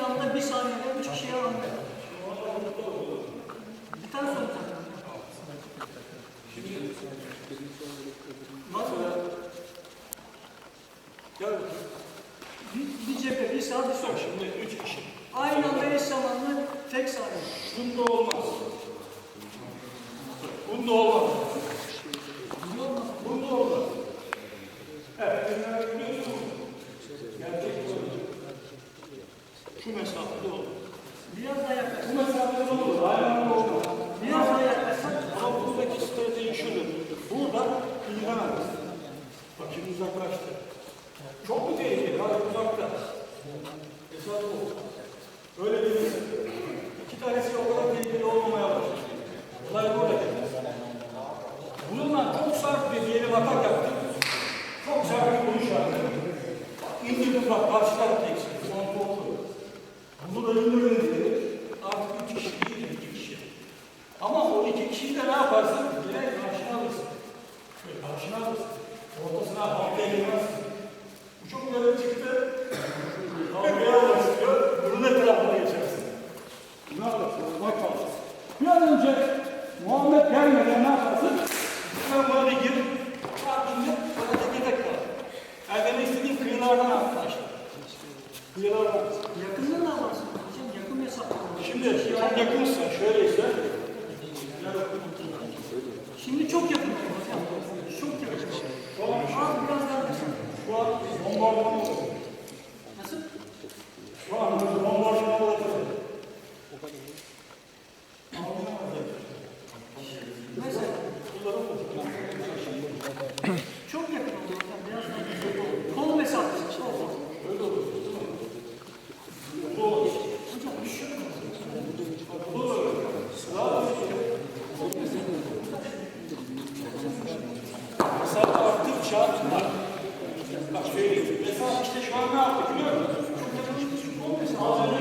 solda. Aynı anda bir saniyede üç kişiye anlıyor. Bir tane soracağım. Nasıl? Gel. Bir, bir cephe, bir sağ, bir sol. Şimdi üç kişi. Aynı anda eş zamanlı tek saniye. Bunda olmaz. Bunda olmaz. Arası. Bak şimdi uzaklaştı. Çok mu tehlikeli? Hayır uzakta. Esas bu. Öyle değil. İki tanesi o kadar tehlikeli olmamaya başladı. Olay burada. Bununla çok sert bir diyelim atak yaptık. Çok sert bir vuruş yaptık. İndirdim bak karşı taraftayız. Kontrolü. Bunu da indirin diye. Artık üç kişi değil, iki kişi. Ama o iki kişiyi de ne yaparsın? Direkt karşına alırsın. Karşına. Ortasına halkaya girmezsin. Bu çok böyle çıktı. Halkaya ulaşıyor. Bunun etrafına geçersin. Ne yaparsın? Bak bak. Bir an önce Muhammed gelmeden ne yaparsın? Sen bana gir. Ardında bana da bir dakika. Erdem'e istediğin kıyılardan at başla. Kıyılardan. Yakında ne yaparsın? Hocam yakın mesafe. Şimdi çok yakınsın. Şöyleyse. Şimdi çok yakın aşağı tutar. Bak söyleyeyim. Mesela işte şu an ne yaptık biliyor musun? Çok yakın. Az önce